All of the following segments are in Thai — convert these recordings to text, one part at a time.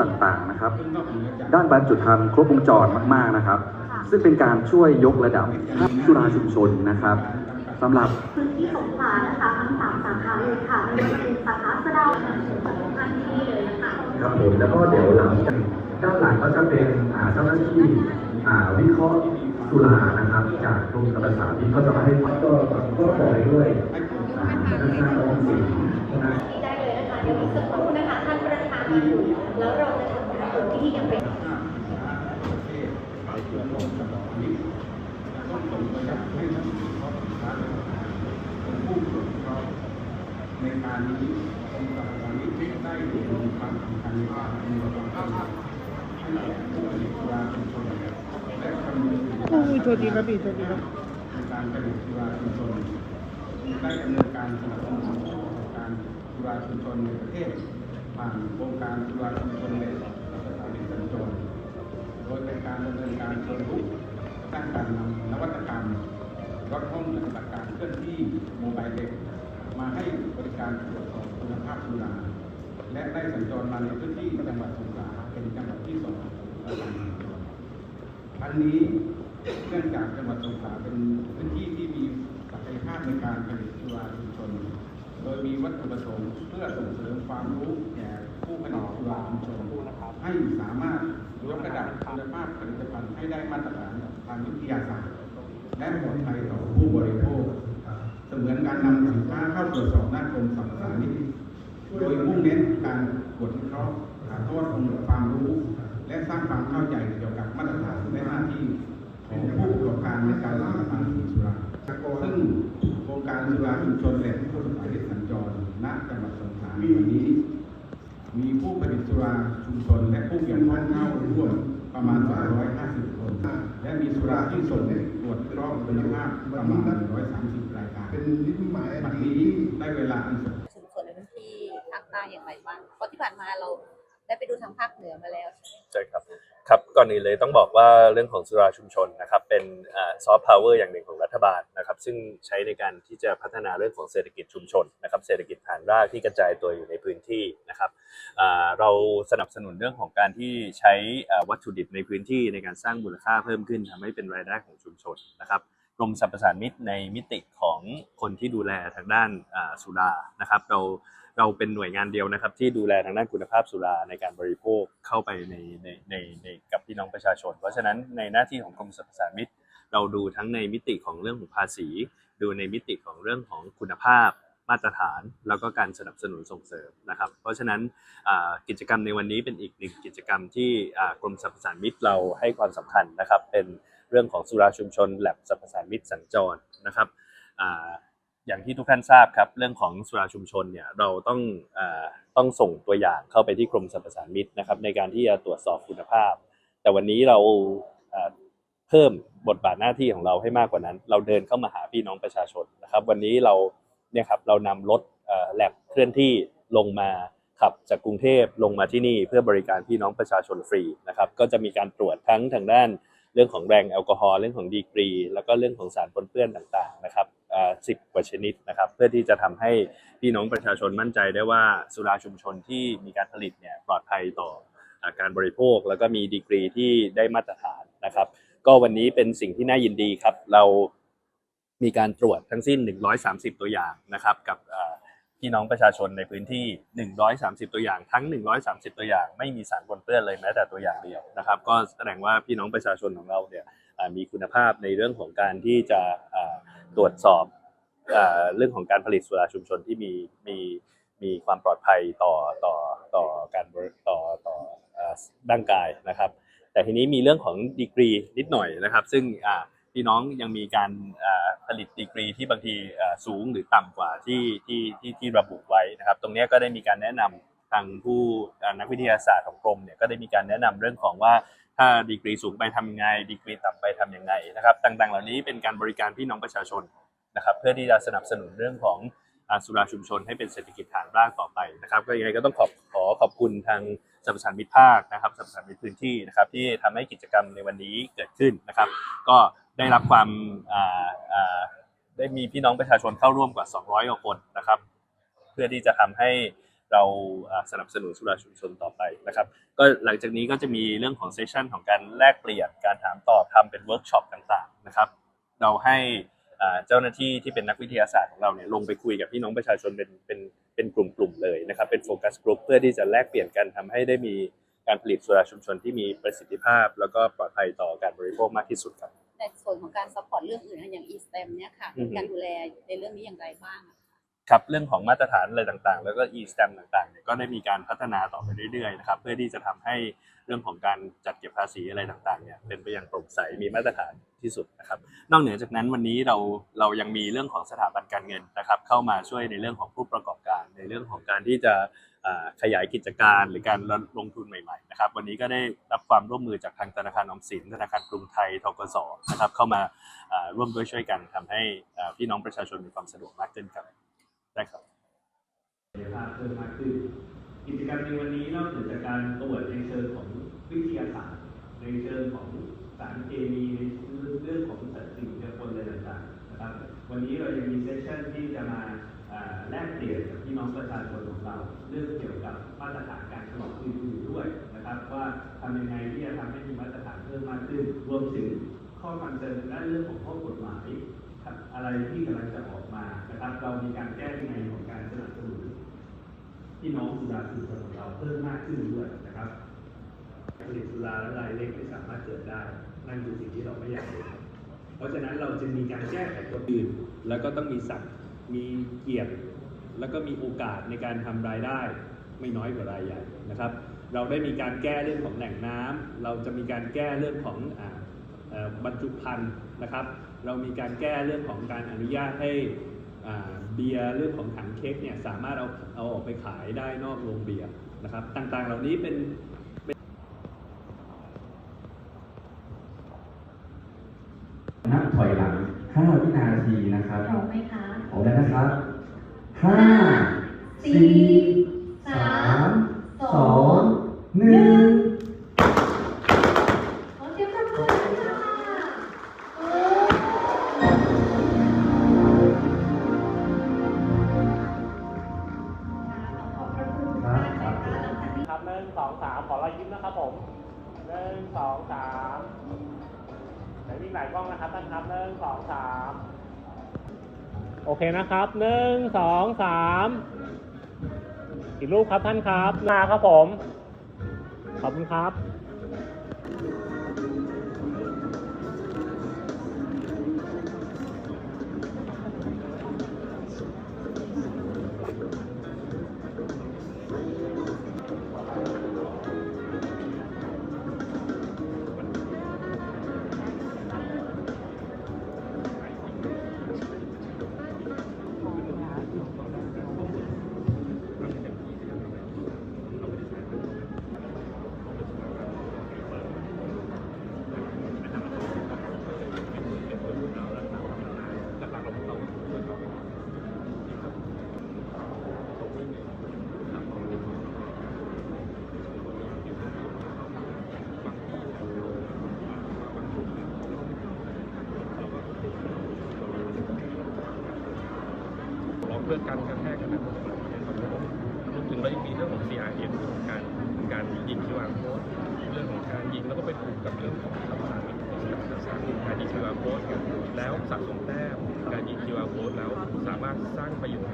ต่างๆนะครับ ด้านบรรจุธรรมครบวงจรมากๆนะครับ ซึ่งเป็นการช่วยยกระดับภาคสุราชุมชนนะครับสำหรับพื้นที่สงขลานะคะทั้งสามสาขาเลยค่ะไม่ว่าจะเป็นสาขาสะเดาของท่านที่นี่เลยนะคะครับผมแล้วก็เดี๋ยวหลังจากด้านหลังก็จะเป็นอ่าเจ้าหน้าที่อ่าวิเคราะห์สุรานะครับ จากกรมสรรพสามิตก็จะมาให้ก็ก็ปล่อยด้วยอ่าธนาคารออมสินนะ ได้เลยนะคะเดี๋ยวอีกสักครู่นะคะท่านประธานมาอยู่แล้วเราจะทำการเปิดพิธีอย่างเป็นในการนี้องค์การตอนนี้ได้ดูความสำคัญในกามีความเข้าใจให้แก่ผู้ผลิตยาชุมชนและคำนึงถึงอุ้ยโทษทีครับพี่โทษทีครับในการผลิตสุราชุมชนได้ดำเนินการสนับสนุนการ สุราชุมชนในประเทศ ผ่านโครงการสุราชุมชนในสถานีสัญจรโดยเป็นการดำเนินการเชิงรุกสร้างการนำนวัตกรรมรถห้องปฏิบัติการเคลื่อนที่โมบายเด็กมาให้บริการตรวจสอบคุณภาพสุราและได้สัญจรมาในพื้นที่จังหวัดสงขลาเป็นจังหวัดที่สองและการสัญจรอันนี้เนื่องจากจังหวัดสงขลาเป็นพื้นที่ที่มีศักยภาพในการผลิตสุราชุมชน โดยมีวัตถุประสงค์เพื่อส่งเสริมความรู้แก่ผู้ผลิตสุราชุมชนให้สามารถยกระดับคุณภาพผลิตภัณฑ์ให้ได้มาตรฐานทางวิทยาศาสตร์และปลอดภัยต่อผู้บริโภค เสมือนการนำสินค้าเข้าตรวจสอบหน้ากรมสรรพสามิตโดยมุ่งเน้นการตรวจวิเคราะห์ถ่าทอดองค์ความรู้ และสร้างความเข้าใจเกี่ยวกับมาตรฐานและหน้าที่ของผู้ประกอบการในการผลิตภัณฑ์สุราซึ่ง โครงการสุราชุมชนแหล่งผู้ผลิตสัญจรณจังหวัดสงขลาในวันนี้ มีผู้ผลิตสุราชุมชน และผู้เกี่ยวข้องเข้าร่วมประมาณ250 คน และมีสุราที่ส่งตรวจรอบคุณภาพประมาณ 130 รายการ เป็นนิติหมายอับันดนี้ได้เวลาอันสมถึงส่วนในพื้นที่ภาคใต้อย่างไรบ้างเพราะที่ผ่านมาเราได้ไปดูทางภาคเหนือมาแล้วใช่ไหม ใช่ครับ ครับก่อนอื่นเลยต้องบอกว่าเรื่องของสุราชุมชนนะครับเป็นซอฟต์พาวเวอร์อย่างหนึ่งของรัฐบาลนะครับซึ่งใช้ในการที่จะพัฒนาเรื่องของเศรษฐกิจชุมชนนะครับเศรษฐกิจฐานรากที่กระจายตัวอยู่ในพื้นที่นะครับเราสนับสนุนเรื่องของการที่ใช้วัตถุดิบในพื้นที่ในการสร้างมูลค่าเพิ่มขึ้นทำให้เป็นรายได้ของชุมชนนะครับกรมสรรพสามิตในมิติของคนที่ดูแลทางด้านสุรานะครับเรา เราเป็นหน่วยงานเดียวนะครับ ที่ดูแลทางด้านคุณภาพสุราในการบริโภคเข้าไปในในในในกับพี่น้องประชาชน เพราะฉะนั้นในหน้าที่ของกรมสรรพสามิตเราดูทั้งในมิติของเรื่องของภาษี ดูในมิติของเรื่องของคุณภาพมาตรฐาน แล้วก็การสนับสนุนส่งเสริมนะครับ เพราะฉะนั้นกิจกรรมในวันนี้เป็นอีกหนึ่งกิจกรรมที่กรมสรรพสามิตเราให้ความสำคัญนะครับ เป็นเรื่องของสุราชุมชนแลบสรรพสามิตสัญจรนะครับ อย่างที่ทุกท่านทราบครับ เรื่องของสุราชุมชนเนี่ยเราต้องอต้องส่งตัวอย่างเข้าไปที่กรมสรรพสามิตนะครับ ในการที่จะตรวจสอบคุณภาพ แต่วันนี้เราเพิ่มบทบาทหน้าที่ของเราให้มากกว่านั้น เราเดินเข้ามาหาพี่น้องประชาชนนะครับ วันนี้เราเนี่ยครับเรานำรถแลบเคลื่อนที่ลงมาขับจากกรุงเทพลงมาที่นี่เพื่อบริการพี่น้องประชาชนฟรีนะครับ ก็จะมีการตรวจทั้งทางด้าน เรื่องของแรงแอลกอฮอล์เรื่องของดีกรี แล้วก็เรื่องของสารปนเปื้อนต่างๆนะครับสิบกว่าชนิดนะครับ เพื่อที่จะทำให้พี่น้องประชาชนมั่นใจได้ว่าสุราชุมชนที่มีการผลิตเนี่ยปลอดภัยต่ออการบริโภค แล้วก็มีดีกรีที่ได้มาตรฐานนะครับ ก็วันนี้เป็นสิ่งที่น่ายินดีครับ เรามีการตรวจทั้งสิ้น 130 ตัวอย่างนะครับกับ พี่น้องประชาชนในพื้นที่ 130 ตัวอย่างทั้ง 130 ตัวอย่าง ไม่มีสารปนเปื้อนเลยแม้แต่ตัวอย่างเดียวนะครับ ก็แสดงว่าพี่น้องประชาชนของเราเนี่ยมีคุณภาพในเรื่องของการที่จะตรวจสอบอเรื่องของการผลิตสุราชุมชนที่มีมีมีความปลอดภัยต่อต่อต่อการต่อต่ออ่าร่างกายนะครับ แต่ทีนี้มีเรื่องของดีกรีนิดหน่อยนะครับ ซึ่งอ่า พี่น้องยังมีการผลิตดีกรีที่บางทีสูงหรือต่ำกว่าที่ที่ที่ที่ระบุไว้นะครับ ตรงนี้ก็ได้มีการแนะนำทางผู้นักวิทยาศาสตร์ของกรมเนี่ยก็ได้มีการแนะนำเรื่องของว่าถ้าดีกรีสูงไปทำยังไง ดีกรีต่ำไปทำยังไงนะครับต่างๆ เหล่านี้เป็นการบริการพี่น้องประชาชนนะครับเพื่อที่จะสนับสนุนเรื่องของสุราชุมชนให้เป็นเศรษฐกิจฐานรากต่อไปนะครับ ก็ยังไงก็ต้องขอบขอขอบคุณทางสรรพสานมิตรภาคนะครับสรรพสานมิตรพื้นที่นะครับที่ทำให้กิจกรรมในวันนี้เกิดขึ้นนะครับ ก็ ได้รับความได้มีพี่น้องประชาชนเข้าร่วมกว่า 200กว่าคนนะครับ เพื่อที่จะทำให้เราสนับสนุนสุราชุมชนต่อไปนะครับ ก็หลังจากนี้ก็จะมีเรื่องของเซสชันของการแลกเปลี่ยนการถามตอบทำเป็นเวิร์กช็อปต่างๆนะครับ เราให้เจ้าหน้าที่ที่เป็นนักวิทยาศาสตร์ของเราเนี่ยลงไปคุยกับพี่น้องประชาชนเป็นเป็นเป็นกลุ่มๆเลยนะครับ เป็นโฟกัสกลุ่มเพื่อที่จะแลกเปลี่ยนกันทำให้ได้มีการผลิตสุราชุมชนที่มีประสิทธิภาพ แล้วก็ปลอดภัยต่อการบริโภคมากที่สุดครับ ในส่วนของการซัพพอร์ตเรื่องอื่นนะอย่าง e-stem เนี่ยค่ะอือฮึ การดูแลในเรื่องนี้อย่างไรบ้างอะครับเรื่องของมาตรฐานอะไรต่างๆ แล้วก็ e-stem ต่างๆเนี่ยก็ได้มีการพัฒนาต่อไปเรื่อยๆนะครับเพื่อที่จะทำให้เรื่องของการจัดเก็บภาษีอะไรต่างๆเนี่ยเป็นไปอย่างโปร่งใสมีมาตรฐานที่สุดนะครับนอกเหนือจากนั้นวันนี้เราเรายังมีเรื่องของสถาบันการเงินนะครับเข้ามาช่วยในเรื่องของผู้ประกอบการ ในเรื่องของการที่จะอ่า ขยายกิจการหรือการลงทุนใหม่ๆนะครับวันนี้ก็ได้รับความร่วมมือจากทางธนาคารออมสินธนาคารกรุงไทยทกสนะครับเข้ามาร่วมด้วยช่วยกันทำให้พี่น้องประชาชนมีความสะดวกมากขึ้นครับได้ครับศักยภาเพิ่มมากขึ้นกิจกรรมในวันนี้นอกจากการตรวจในเชิงของวิทยาศาสตร์ ในเชิงของสารเคมีในเรื่องของสัตว์สิ่งเจือปนอะไรต่างๆนะครับวันนี้เรายังมีเซสชั่นที่จะมา แลกเปลี่ยนกับพี่น้องประชาชนของเราเรื่องเกี่ยวกับมาตรฐานการฉลองอื่นๆด้วยนะครับ ว่าทำยังไงที่จะทำให้มีมาตรฐานเพิ่มมากขึ้น รวมถึงข้อคอนเซิร์นด้านเรื่องของข้อกฎหมายอะไรที่กำลังจะออกมานะครับ เรามีการแก้ยังไงของการสนับสนุนพี่น้องสุราชุมชนของเราเพิ่มมากขึ้นด้วยนะครับผลิตสุราและรายเล็กไม่สามารถเกิดได้ นั่นคือสิ่งที่เราไม่อยากเห็นเพราะฉะนั้นเราจึงมีการแก้ไขกฎอื่น แล้วก็ต้องมีศักดิ์ มีเกียรติแล้วก็มีโอกาสในการทำรายได้ไม่น้อยกว่ารายใหญ่นะครับ เราได้มีการแก้เรื่องของแหล่งน้ำเราจะมีการแก้เรื่องของออบรรจุภัณฑ์นะครับ เรามีการแก้เรื่องของการอนุญาตให้เบียร์เรื่องของถังเค้กเนี่ยสามารถเอาเอาออกไปขายได้นอกโรงเบียร์นะครับ ต่างๆเหล่านี้เป็นนับถอยหลัง 5 วินาทีนะครับพร้อมไหมคะพร้อมแล้วนะครับ5สี่4สาม3 2 1 ขอเสียงปรบมือหน่อยค่ะโอ้ขอบพระคุณมากนะคะหลังจากนี้ ครับหนึ่งสองสามขอรอยยิ้มนะครับผมหนึ่งสองสาม ไหนวิ่งหลายกล้องนะครับท่านครับหนึ่งสองสามโอเคนะครับหนึ่งสองสามอีกรูปครับท่านครับมาครับผม ขอบคุณครับ พื่อการกระแทกกันนะครับรวมถึงเรายังมีเรื่องของ CRM เรื่องของการการยิง QR code เรื่องของการยิงแล้วก็ไปผูกกับเรื่องของคำสั่งการยิง QR code แล้วสะสมแต้มการยิง QR code แล้วสามารถสร้างประโยชน์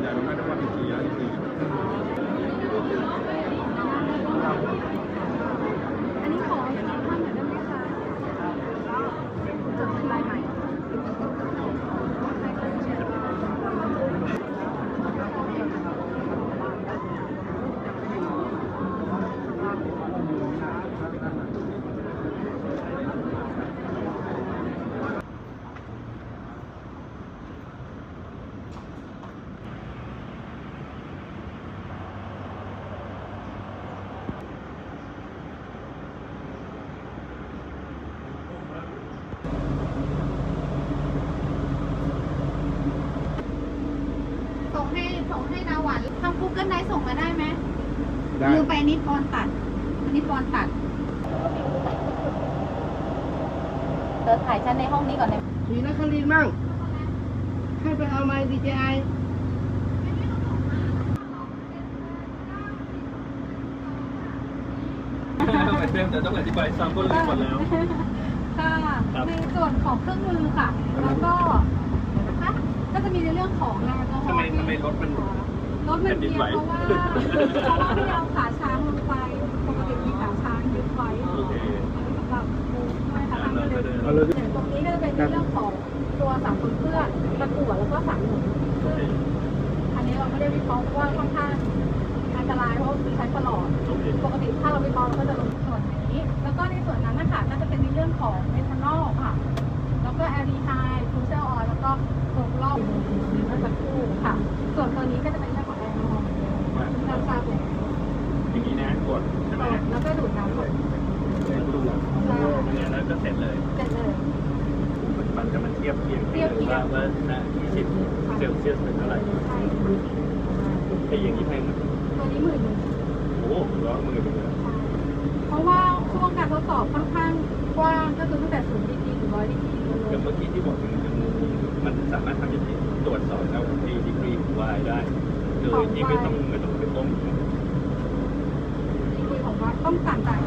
วนโตส่วนใหญ่เราไม่ได้ว่าดีทีแล้วดีที อันนี้ขอท่านหน่อยได้ไหมคะจดลายใหม่ ส่งให้ส่งให้นาหวันทำ Google ไ i ส่งมาได้ไหมได้ ลืมไปอันนี้ปอนตัดอันนี้ปอนตัดเธอถ่ายฉันในห้องนี้ก่อนเลยสีนครินทร์มั่ง ให้ไปเอาไม้ดีเจไอเต็มแต่ต้องอธิบายซ้ำก็ลืมหมดแล้ว ค่ะครับในส่วนของเครื่องมือค่ะ แล้วก็เดี๋ยวนะคะ ก็จะมีในเรื่องของแอลกอฮอล์ทำไมทำไมรถมัน รถมันแผ่นดิเอีนยไหวงเพราะว่าเพราะว่าไม่เอาขาช้างลงไปปกติมีขาช้างยึดไว้โอเคสำหรับมูฟด้วยค่ะเราก็เดินเอาเลยอย่างตรงนี้ก็จะเป็นในเรื่องของตัวสามคนเพื่อนตะกั่วแล้วก็สามหนุนซึ่งอันนี้เราไม่ได้วิเคราะห์เพราะว่าค่อนข้างอันตรายเพราะใช้ตลอ เซลเซียสเป็นเท่าไหร่ใช่ไอ้อย่างนี้แพงไหมตัวนี้หมื่นหนึ่งโอ้โหร้อยหมื่นเลยนะเพราะว่าช่วงการทดสอบค่อนข้างกว้างก็คือตั้งแต่0ดีกรีถึง100ดีกรีเลอย่างยเมื่อกี้ที่บอกถึงมันสามารถทำอย่างนี้ตรวจสอบเอาดีดีกรีของวายได้โดยที่ไม่ต้องไม่ต้องไปต้มดีกรีของวัดต้องสั่งจ่าย